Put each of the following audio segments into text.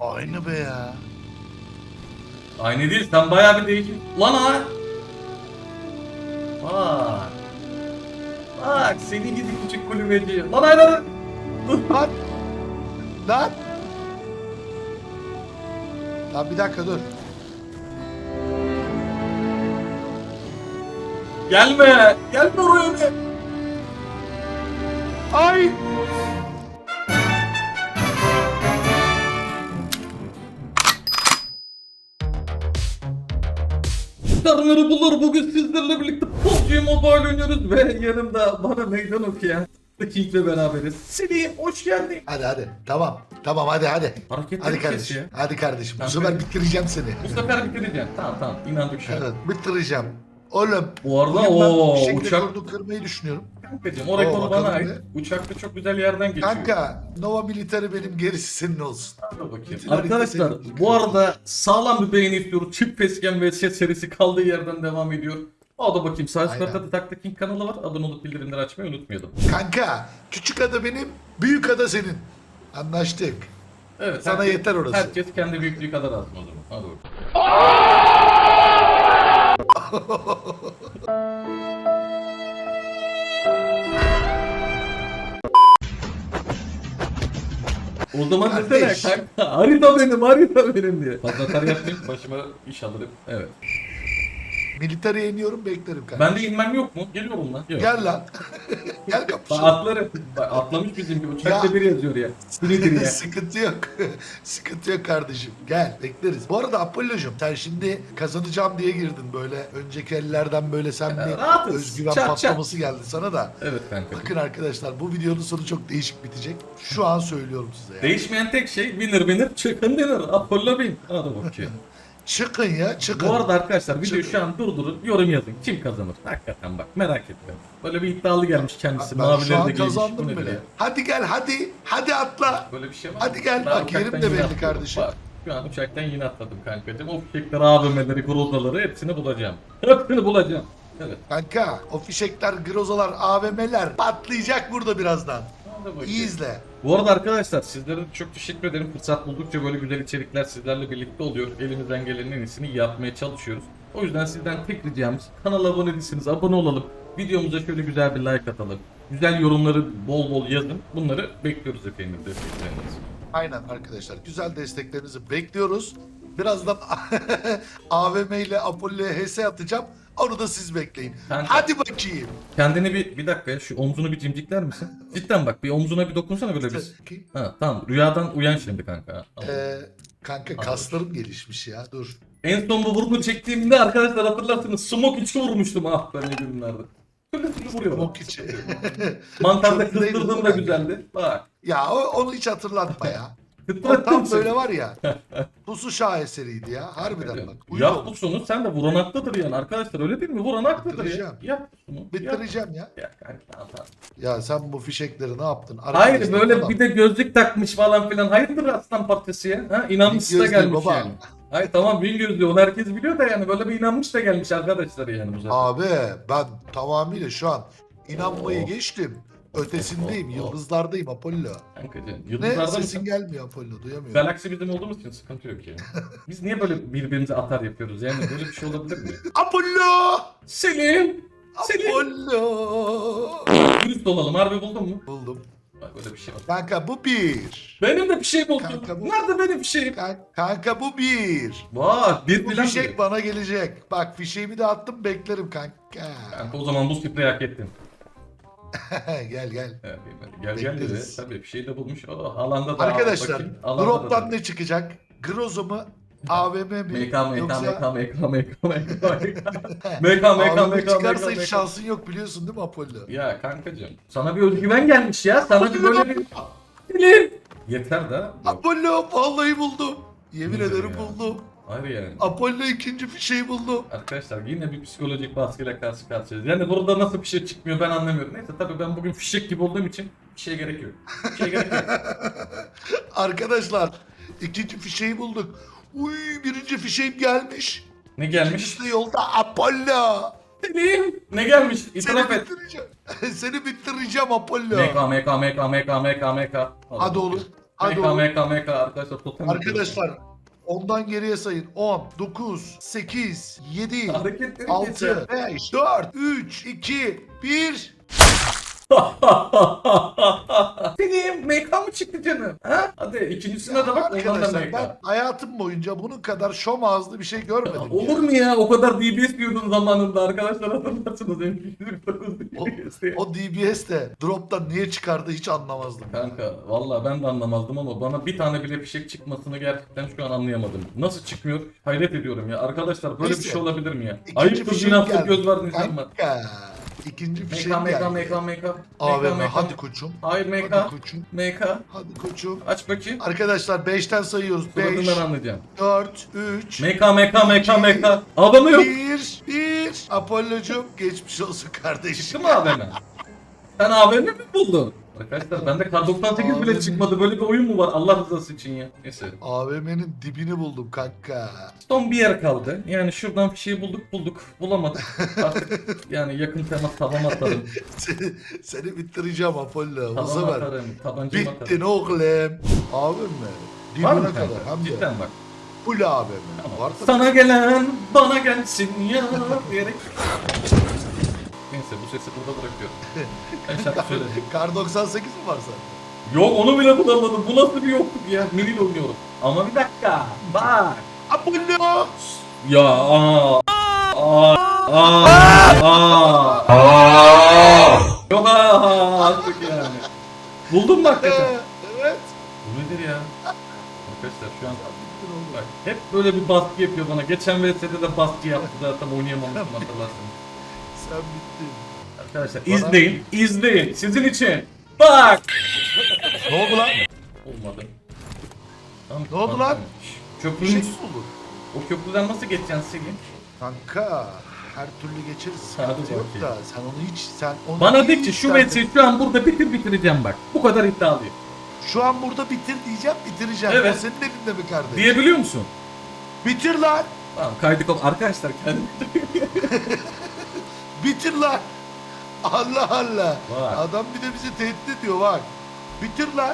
Aynı be ya. Aynı değil sen bayağı bir değişik. Lan ha. Bak. Bak seni gidi küçük kulübeci. Lan hayır hayır. Lan. Lan. Lan bir dakika dur. Gelme. Gelme oraya be. Ay. Karnları bulur bugün sizlerle birlikte PUBG Mobile oynuyoruz ve yanımda bana meydan okuyan King'le beraberiz. Seni hoş geldin. Hadi hadi. Tamam. Tamam hadi hadi. Hareketleri Hadi kardeşim. ya. Hadi kardeşim. Bu sefer bitireceğim seni. Bu sefer bitireceğim. Tamam tamam inandık şu an. Evet bitireceğim. Oğlum. Bu arada bugün ben o bir şekilde uçak rekoru kırmayı düşünüyorum. kankacım o rekoru Oo, bana bakalım ait. bir. Uçakta çok güzel yerden geçiyor. Kanka Nova Military benim gerisi senin olsun. Hadi bakayım. Bütün Arkadaşlar hareketleri- bu arada sağlam bir beğeni istiyoruz. Çift Pesken ve Set serisi kaldığı yerden devam ediyor. O da bakayım. Sağ üst Aynen. kartta da King kanalı var. Abone olup bildirimleri açmayı unutmayalım. Kanka küçük ada benim, büyük ada senin. Anlaştık. Evet. Sana herkes- yeter orası. Herkes kendi büyüklüğü kadar alsın o zaman. Hadi bakalım. O zaman desene Kardeş. kanka harita benim harita benim diye. Fazla atar yapmayayım başıma iş alırım. Evet. Military'e iniyorum beklerim kanka. Ben de inmem yok mu? Geliyorum lan. Yok. Gel lan. Gel Bak kapışalım. atları. Bak atlamış bizim gibi. Uçakta Ya. biri yazıyor ya. Sinidir ya. Sıkıntı yok. Sıkıntı yok kardeşim. Gel bekleriz. Bu arada Apollo'cum sen şimdi kazanacağım diye girdin böyle. Önceki ellerden böyle sen Ya, bir rahatız. özgüven Çat, patlaması geldi sana da. Evet kanka. Bakın arkadaşlar bu videonun sonu çok değişik bitecek. Şu an söylüyorum size ya. Değişmeyen tek şey winner winner chicken dinner. Apollo win. Hadi bakayım. Çıkın ya çıkın. Bu arada arkadaşlar videoyu Çıkın. şu an durdurun yorum yazın. Kim kazanır? Hakikaten bak merak ettim. Böyle bir iddialı gelmiş kendisi. ben şu Mavileri de an giymiş. Bu kazandım bile. Hadi gel hadi. Hadi atla. Böyle bir şey var. Hadi gel, bak, yerim uçaktan de yine belli kardeşim. Bak, şu an uçaktan yine atladım kankacığım. O fişekleri, AVM'leri, grozaları hepsini bulacağım. Hepsini bulacağım. Evet. Kanka o fişekler, grozalar, AVM'ler patlayacak burada birazdan. İyi izle. Bu arada arkadaşlar sizlere çok teşekkür ederim. Fırsat buldukça böyle güzel içerikler sizlerle birlikte oluyor. Elimizden gelenin en iyisini yapmaya çalışıyoruz. O yüzden sizden tek ricamız kanala abone değilseniz abone olalım. Videomuza şöyle güzel bir like atalım. Güzel yorumları bol bol yazın. Bunları bekliyoruz efendim desteklerinizi. Aynen arkadaşlar. Güzel desteklerinizi bekliyoruz. Birazdan AVM ile Apollo'ya HS atacağım. Onu da siz bekleyin. Kanka. Hadi bakayım. Kendini bir bir dakika ya, şu omzunu bir cimcikler misin? Cidden bak bir omzuna bir dokunsana böyle bir. Ha tamam rüyadan uyan şimdi kanka. Tamam. Ee, kanka kaslarım gelişmiş ya. Dur. En son bu vurgu çektiğimde arkadaşlar hatırlarsınız smoke içi vurmuştum ah ne günlerde. Bok içi. Mantarda kızdırdığım da güzeldi. Bak. ya onu hiç hatırlatma ya. O tam böyle var ya. Pusu şaheseriydi ya. Harbiden bak. Uyuyor. Yap bu sonu sen de vuran haklıdır yani arkadaşlar öyle değil mi? Vuran haklıdır ya. Bitireceğim. Yap. Bitireceğim ya. Ya kanka sen bu fişekleri ne yaptın? Hayır Arkadaşlar, böyle tamam. bir de gözlük takmış falan filan. Hayırdır aslan parçası ya? Ha? İnanmış da gelmiş baba. yani. Hayır tamam bin gözlüğü onu herkes biliyor da yani böyle bir inanmış da gelmiş arkadaşlar yani bu sefer. Abi ben tamamıyla şu an inanmayı Oh. geçtim. Ötesindeyim. Yıldızlardayım Apollo. Kankacığım Ne yıldızlarda sesin gelmiyor Apollo duyamıyorum. Galaksi bizim olduğumuz için sıkıntı yok yani. Biz niye böyle birbirimize atar yapıyoruz yani böyle bir şey olabilir mi? Apollo! Selim! Selim! Apollo! Dürüst olalım harbi buldun mu? Buldum. Bak öyle bir şey var. Kanka bu bir. Benim de bir şey buldum. Kanka bu- Nerede benim şeyim? Kan- Kanka bu bir. Bak bir Bu bilen fişek bana gelecek. Bak fişeğimi de attım beklerim kanka. Kanka o zaman bu spreyi hak ettin. gel gel. Evet, Gel gel dedi. Bekleriz. Tabii bir şey de bulmuş. O alanda da Arkadaşlar bakayım. Alanda da- drop'tan ne çıkacak? Grozo mu? AVM mi? MK MK Yoksa MK MK MK MK MK AVM çıkarsa hiç şansın yok biliyorsun değil mi Apollo? Ya kankacığım sana bir özgüven gelmiş ya. Sana bir böyle bir... Yeter de. Yok. Apollo vallahi buldum. Yemin Nedir ederim ya? buldum. Hayır yani. Apollo ikinci fişeği buldum. Arkadaşlar yine bir psikolojik baskıyla karşı karşıyayız. Yani burada nasıl bir şey çıkmıyor ben anlamıyorum. Neyse tabii ben bugün fişek gibi olduğum için bir şeye gerek yok. Bir şeye gerek yok. Arkadaşlar ikinci fişeği bulduk. Uy birinci fişeğim gelmiş. Ne gelmiş? İkincisi yolda Apollo. Selim! Ne gelmiş? Seni İtiraf et. bitireceğim. Seni bitireceğim Apollo. MK MK MK MK MK MK. Hadi oğlum. Hadi MK oğlum. MK MK arkadaşlar totem Arkadaşlar ondan geriye sayın. 10, 9, 8, 7, Hareketleri 6, 5, 4, 3, 2, 1. Senin MK mı çıktı canım? Ha? Hadi ikincisine de bak ondan da Arkadaşlar MK. ben hayatım boyunca bunun kadar şom ağızlı bir şey görmedim. Olur ya. mu ya? O kadar DBS diyordun zamanında arkadaşlar hatırlarsınız. M249 O, DBS diye. o DBS de droptan niye çıkardı hiç anlamazdım. Kanka valla ben de anlamazdım ama bana bir tane bile fişek çıkmasını gerçekten şu an anlayamadım. Nasıl çıkmıyor? Hayret ediyorum ya. Arkadaşlar böyle bir Neyse. şey olabilir mi ya? İkinci Ayıptır fişek günahsız geldi. göz var insan var. Kanka. İkinci MK fişek MK geldi. MK MK. AVM MK, hadi koçum. Hayır MK. Hadi koçum. MK. Hadi koçum. Aç bakayım. Arkadaşlar 5'ten sayıyoruz. 5, Suratından anlayacağım. 4, 3, MK MK MK MK. Adamı yok. 1, 1. Apollo'cum geçmiş olsun kardeşim. Çıktı mı AVM? Sen AVM mi buldun? Arkadaşlar bende kar 98 bile çıkmadı. Böyle bir oyun mu var Allah rızası için ya? Neyse. AVM'nin dibini buldum kanka. Son bir yer kaldı. Yani şuradan fişeği bulduk bulduk. Bulamadık. Artık yani yakın temas tavam atarım. Seni, seni bitireceğim Apollo. Bu Tavam sefer. atarım. Tabancamı Bittin atarım. oğlum. AVM. Dibine Var mı kadar. kanka? Hem de Cidden bak. full AVM. Var tabii. Sana gelen bana gelsin ya diyerek. Neyse bu sesi burada bırakıyorum. Ben şarkı söyledim. Kar 98 mi var sende? Yok onu bile bulamadım. Bu nasıl bir yokluk ya? Mini oynuyorum. Ama bir dakika. Bak. Apollo! Ya aa. Aa. Aa. Aa. Yok aa artık yani. Buldun mu hakikaten? Evet. Bu nedir ya? Arkadaşlar şu an bak hep böyle bir baskı yapıyor bana. Geçen VS'de de baskı yaptı zaten oynayamamıştım hatırlarsınız. Sen bittin. Arkadaşlar Bana- izleyin, izleyin. Sizin için. Bak. Ne oldu lan? Olmadı. Tamam, Ne oldu lan? Bir Köprünün, şey buldun? o köprüden nasıl geçeceksin Selim? Kanka her türlü geçeriz. Hadi Sıkıntı yok bakayım. da sen onu hiç sen onu Bana hiç de ki şu sen- VS'yi şu an burada bitir bitireceğim bak. Bu kadar iddialıyım. Şu an burada bitir diyeceğim bitireceğim. Evet. O senin elinde mi kardeşim? Diyebiliyor musun? Bitir lan. Tamam kaydı. Arkadaşlar kendi... Lan. Allah Allah. Bak. Adam bir de bizi tehdit ediyor bak. Bitir lan.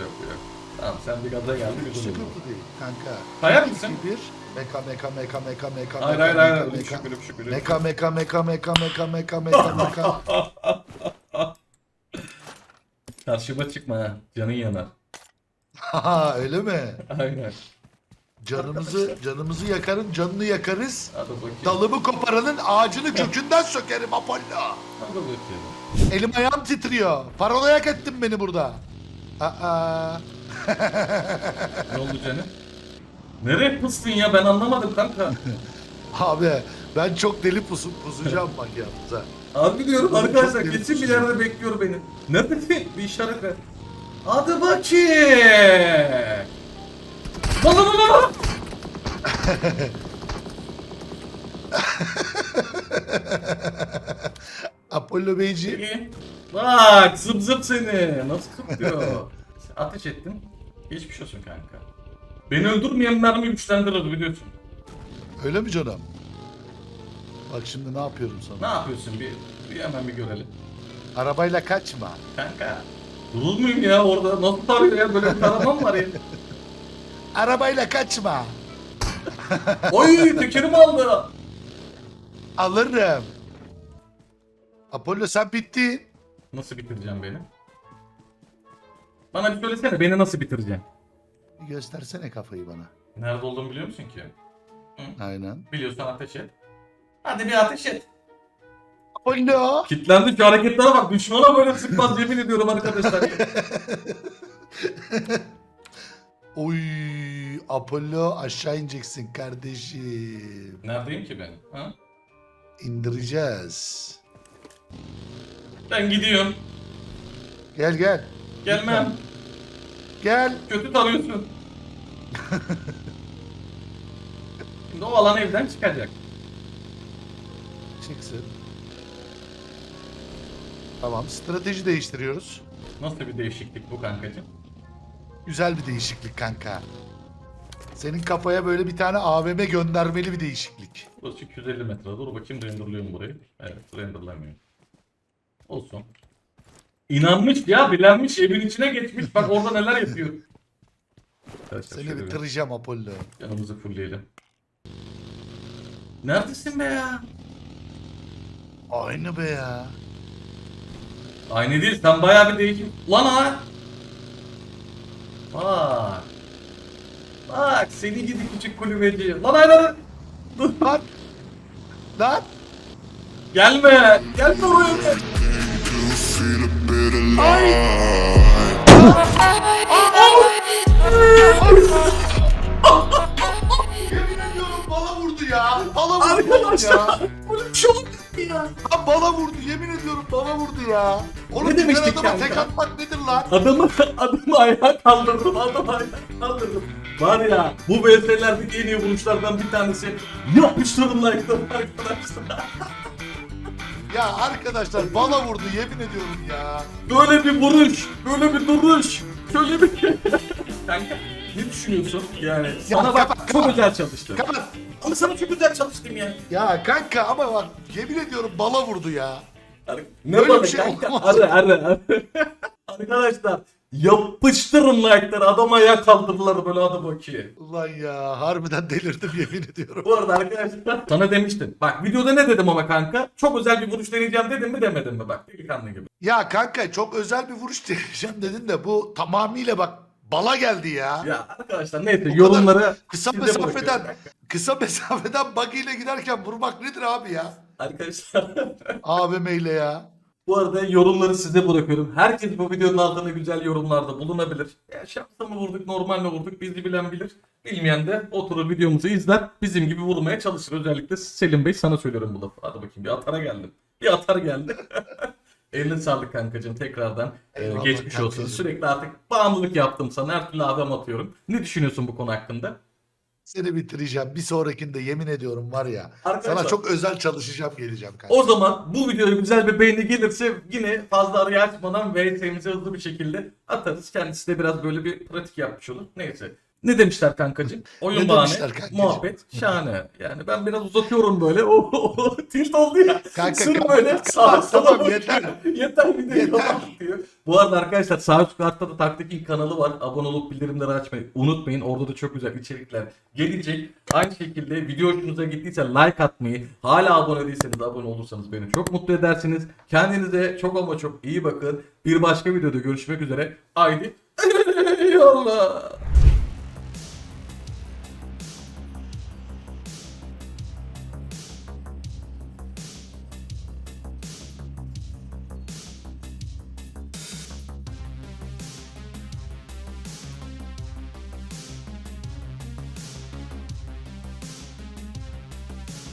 yok yok. Tamam sen bir gaza geldin oldu. Sıkıntı değil kanka. İki, mısın? Bir. Meka meka meka meka meka Hayır meka, hayır hayır. meka, meka. şükür öyle şükür. Meka meka meka meka meka meka meka meka. Karşıma çıkma ha. Canın yanar. Haha öyle mi? Aynen. Canımızı canımızı yakarın canını yakarız. Hadi bakayım. Dalımı koparanın ağacını kökünden sökerim Apollo. Hadi bakayım. Elim ayağım titriyor. Paranoyak ettin beni burada. Aa. Ne oldu canım? Nereye pıstın ya ben anlamadım kanka. Abi ben çok deli pusum pusacağım bak yalnız ha. Harbi diyorum Oğlum arkadaşlar çok kesin bir yerde bekliyor beni. Nerede bir işaret ver. Hadi bakayım. Bana bana bana. Apollo Beyci. İyi. Bak zıp zıp seni. Nasıl zıplıyor? Ateş ettim. Geçmiş olsun kanka. Beni öldürmeyen mermi güçlendirir biliyorsun. Öyle mi canım? Bak şimdi ne yapıyorum sana. Ne yapıyorsun bir, bir hemen bir görelim. Arabayla kaçma. Kanka. Durur muyum ya orada? Nasıl tarıyor ya? Böyle bir taramam var ya. Arabayla kaçma. Oy tekerimi aldı. Alırım. Apollo sen bittin. Nasıl bitireceğim beni? Bana bir söylesene beni nasıl bitireceksin? Bir göstersene kafayı bana. Nerede olduğumu biliyor musun ki? Aynen. Biliyorsan ateş et. Hadi bir ateş et. Apollo. Kitlendi şu hareketlere bak. Düşmana böyle sıkmaz yemin ediyorum arkadaşlar. Oy Apollo aşağı ineceksin kardeşim. Neredeyim ki ben? Ha? İndireceğiz. Ben gidiyorum. Gel gel. Gelmem. Gel. Kötü tarıyorsun. Şimdi o alan evden çıkacak. Çıksın. Tamam strateji değiştiriyoruz. Nasıl bir değişiklik bu kankacığım? Güzel bir değişiklik kanka. Senin kafaya böyle bir tane AVM göndermeli bir değişiklik. Burası 250 metre. Dur bakayım renderlıyor mu burayı? Evet renderlamıyor. Olsun. İnanmış ya bilenmiş evin içine geçmiş. Bak orada neler yapıyor. Arkadaşlar Seni şöyle bir bitireceğim Apollo. yanımızı fullleyelim. Neredesin be ya? Aynı be ya. Aynı değil sen bayağı bir değişim. Lan ha! Bak. Bak seni gidi küçük kulübeci. Lan hayır hayır. Dur. Lan. Lan. Gelme. Gelme oraya. gel. feel a bit alive. Yemin ediyorum bala vurdu ya. Bala vurdu. Arkadaşlar. Şey olur mu ya? Lan bala vurdu yemin ediyorum bala vurdu ya. Oğlum Ne demiştik adama kanka? tek atmak nedir lan? Adamı, adamı ayağa kaldırdım, adamı ayağa kaldırdım. Var ya, bu VS'lerdeki en iyi vuruşlardan bir tanesi yapıştırdım like'ları arkadaşlar. Ya arkadaşlar bala vurdu yemin ediyorum ya. Böyle bir vuruş, böyle bir duruş, şöyle bir... Kanka, ne düşünüyorsun? Yani sana bak kapat, çok kapat. güzel çalıştım. Kapat. Ama sana çok güzel çalıştım ya. Ya kanka ama bak yemin ediyorum bala vurdu ya. Ne Böyle bir şey kanka? olmaz. Arı arı arı. Arkadaşlar yapıştırın like'ları adama ayağa kaldırdılar böyle hadi bakayım. Ulan ya harbiden delirdim yemin ediyorum. Bu arada arkadaşlar sana demiştim. Bak videoda ne dedim ama kanka? Çok özel bir vuruş deneyeceğim dedim mi demedim mi bak. Delikanlı gibi. Ya kanka çok özel bir vuruş deneyeceğim dedin de bu tamamıyla bak bala geldi ya. Ya arkadaşlar neyse kadar yorumları Kısa size mesafeden bırakıyorum. Kısa mesafeden buggy ile giderken vurmak nedir abi ya? Arkadaşlar AVM ile ya. bu arada yorumları size bırakıyorum. Herkes bu videonun altına güzel yorumlarda bulunabilir. Ya şapsa mı vurduk normal mi vurduk bizi bilen bilir. Bilmeyen de oturur videomuzu izler. Bizim gibi vurmaya çalışır. Özellikle Selim Bey sana söylüyorum bu lafı. Hadi bakayım bir atara geldim. Bir atar geldi. Eline sağlık kankacığım tekrardan. Ee, Eyvallah geçmiş olsun. kankacığım. Sürekli artık bağımlılık yaptım sana. Her türlü adam atıyorum. Ne düşünüyorsun bu konu hakkında? Seni bitireceğim. Bir sonrakinde yemin ediyorum var ya. Arkadaşlar- Sana çok özel çalışacağım geleceğim kanka. O zaman bu videoya güzel bir beğeni gelirse yine fazla araya açmadan VS'mize hızlı bir şekilde atarız. Kendisi de biraz böyle bir pratik yapmış olur. Neyse. Ne demişler kankacığım? Oyun Ne bahane, kankacığım? muhabbet, şahane. Yani ben biraz uzatıyorum böyle. O, o tilt oldu ya. Kanka, Sırf kanka, böyle kanka, sağa sola tamam, yeter. yeter bir de Yeter. bakıyor. Bu arada arkadaşlar sağ üst kartta da Taktikin kanalı var. Abone olup bildirimleri açmayı unutmayın. Orada da çok güzel içerikler gelecek. Aynı şekilde video hoşunuza gittiyse like atmayı, hala abone değilseniz abone olursanız beni çok mutlu edersiniz. Kendinize çok ama çok iyi bakın. Bir başka videoda görüşmek üzere. Haydi. Eyvallah.